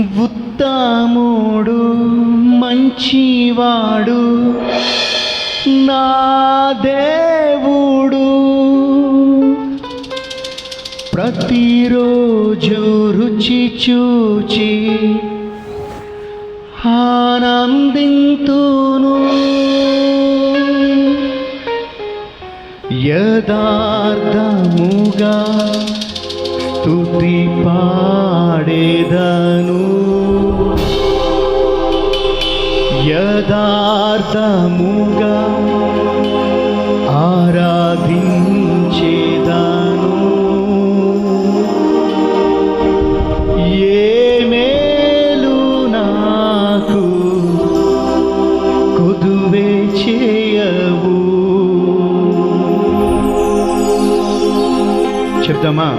ఉత్తముడు మంచివాడు నా దేవుడు. ప్రతిరోజు రుచి చూచి ఆనందింతును. యదార్థముగా స్తుతి పాడేదను. యదార్థముగా ఆరాధించేదాను. ఏ మేలు నాకు కొదువే చేయవు. చెప్దామా?